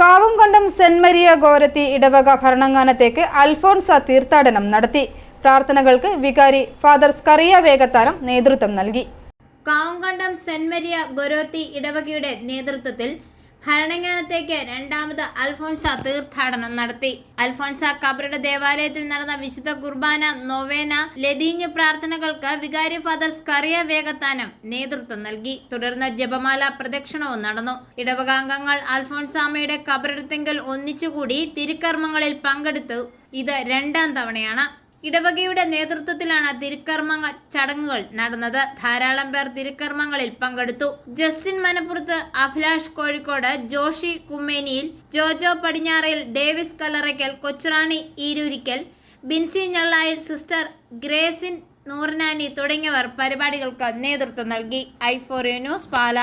Kavumkandam saint Maria ഗോരത്തി ഇടവക ഭരണങ്ങാനത്തേക്ക് അൽഫോൺസ തീർത്ഥാടനം നടത്തി. പ്രാർത്ഥനകൾക്ക് വികാരി ഫാദർ സ്കറിയ വേഗത്താനം നേതൃത്വം നൽകി. കാവുംകണ്ടം സെന്റ് മരിയ ഗൊരോത്തി ഇടവകയുടെ നേതൃത്വത്തിൽ ഭരണങ്ങാനത്തേക്ക് രണ്ടാമത് അൽഫോൺസ തീർത്ഥാടനം നടത്തി. അൽഫോൺസ കബറുടെ ദേവാലയത്തിൽ നടന്ന വിശുദ്ധ കുർബാന നൊവേന ലതീഞ്ഞ് പ്രാർത്ഥനകൾക്ക് വികാരി ഫാദർ സ്കറിയ വേഗത്താനം നേതൃത്വം നൽകി. തുടർന്ന് ജപമാല പ്രദക്ഷിണവും നടന്നു. ഇടവകാംഗങ്ങൾ അൽഫോൺസാമയുടെ കബറിടത്തെങ്കിൽ ഒന്നിച്ചുകൂടി തിരുക്കർമ്മങ്ങളിൽ പങ്കെടുത്തു ഇത് രണ്ടാം തവണയാണ്. ഇടവകയുടെ നേതൃത്വത്തിലാണ് തിരുക്കർമ്മ ചടങ്ങുകൾ നടന്നത്. ധാരാളം പേർ തിരുക്കർമ്മങ്ങളിൽ പങ്കെടുത്തു. Justin Manappurath Abhilash Kozhikode Joshy Kummeniyil Jojo Padinjarayil Davis Kallarackal Kochurani Eerurikkal Binsy Njallayil sister Gracin Noornani തുടങ്ങിയവർ പരിപാടികൾക്ക് നേതൃത്വം നൽകി. I four news Pala.